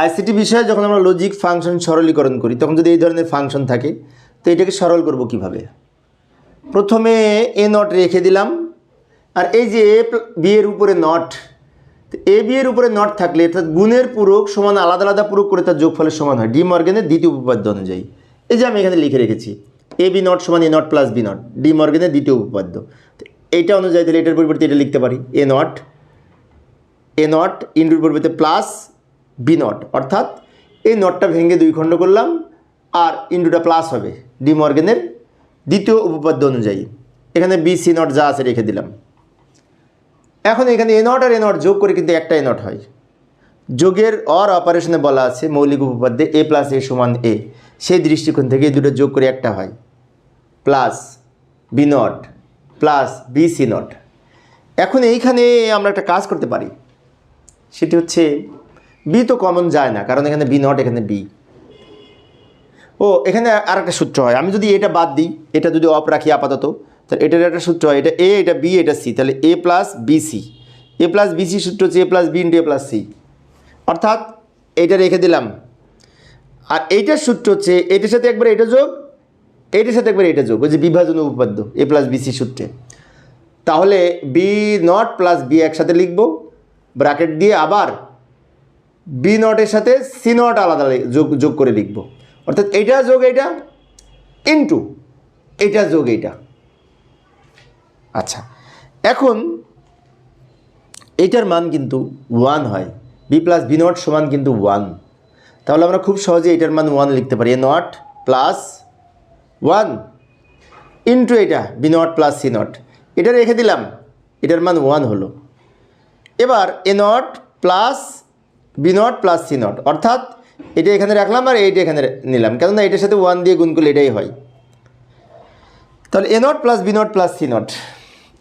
ICT বিষয়ে যখন আমরা লজিক ফাংশন সরলীকরণ করি, তখন যদি এই ধরনের ফাংশন থাকে, তো এটাকে সরল করব কীভাবে? প্রথমে এ নট রেখে দিলাম, আর এই যে এ বি এর উপরে নট এ বি এর উপরে নট থাকলে অর্থাৎ গুণের পূরক সমান আলাদা আলাদা পূরক করে তার যোগফলের সমান হয় ডি মর্গেনের দ্বিতীয় উপপাদ্য অনুযায়ী। এই যে আমি এখানে লিখে রেখেছি এ বি নট সমান A naught plus B naught D মর্গেনের দ্বিতীয় উপপাদ্য। এইটা অনুযায়ী তাহলে এটার পরিবর্তে এটা লিখতে পারি এ নট এ নট ইন্টুর পরিবর্তে প্লাস বি নট অর্থাৎ এই নটটা ভেঙে দুই খণ্ড করলাম, আর ইন্টুটা প্লাস হবে ডি মর্গেনের দ্বিতীয় উপপাদ্য অনুযায়ী। এখানে বি সি নট যা আছে রেখে দিলাম। এখন এখানে এ নট আর এ নট যোগ করে কিন্তু একটা এ নট হয়। যোগের অর অপারেশনে বলা আছে মৌলিক উপপাদ্যে এ প্লাস এ সমান এ সেই দৃষ্টিকোণ থেকে দুটো যোগ করে একটা হয়। Plus B naught plus B C naught এখন এইখানে আমরা একটা কাজ করতে পারি। সেটি হচ্ছে বি তো কমন যায় না, কারণ এখানে বি নট এখানে বি ও, এখানে আর একটা সূত্র হয়, আমি যদি এটা বাদ দিই, এটা যদি অফ রাখি আপাতত, তাহলে এটার একটা সূত্র হয়, এটা এ এটা বি এটা সি তাহলে A plus B C A plus B C সূত্র হচ্ছে A plus B into A plus C অর্থাৎ এইটা রেখে দিলাম। আর এইটার সূত্র হচ্ছে, এটার সাথে একবার এটা যোগ, এইটার সাথে একবার এটা যোগ, ওই যে বিভাজন উপপাদ্য এ প্লাস বি সি সূত্রে। তাহলে বি নট প্লাস বি একসাথে লিখব, ব্র্যাকেট দিয়ে আবার বি নটের সাথে সি নট আলাদা যোগ যোগ করে লিখব। অর্থাৎ এইটা যোগ এইটা ইন্টু এইটা যোগ এইটা। আচ্ছা এখন এইটার মান কিন্তু ওয়ান হয়। বি প্লাস বি নট সমান কিন্তু ওয়ান তাহলে আমরা খুব সহজে এটার মান ওয়ান লিখতে পারি। A naught plus one into এটা B naught plus C naught. এটা রেখে দিলাম। এটার মান ওয়ান হলো। এবার A naught plus B naught plus C naught অর্থাৎ এটা এখানে রাখলাম আর এইটা এখানে নিলাম। কেননা এটার সাথে ওয়ান দিয়ে গুণ করলে এটাই হয়। তাহলে A naught plus B naught plus C naught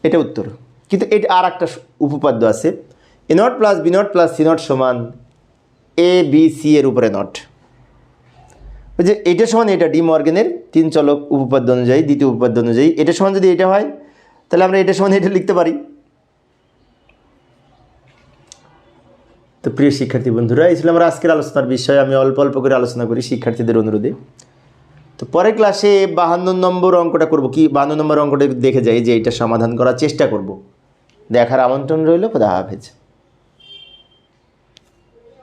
এটা উত্তর। কিন্তু এটা আর একটা উপপাদ্য আছে। A naught plus B naught plus C naught সমান এ বি সি এর উপরে নট ওই যে এটা সমান এটা ডি মর্গেনের তিন চলক উপপাদ্য অনুযায়ী, দ্বিতীয় উপপাদ্য অনুযায়ী। এটা সমান যদি এটা হয়, তাহলে আমরা এটা সমান এটা লিখতে পারি। তো প্রিয় শিক্ষার্থী বন্ধুরা, এই ছিল আমার আজকের আলোচনার বিষয়। আমি অল্প অল্প করে আলোচনা করি শিক্ষার্থীদের অনুরোধে। তো পরের ক্লাসে বাহান্ন নম্বর অঙ্কটা করব। কি বাহান্ন নম্বর অঙ্কটা দেখে যাই যে এটা সমাধান করার চেষ্টা করব। দেখার আমন্ত্রণ রইল, খোদা হাফেজ।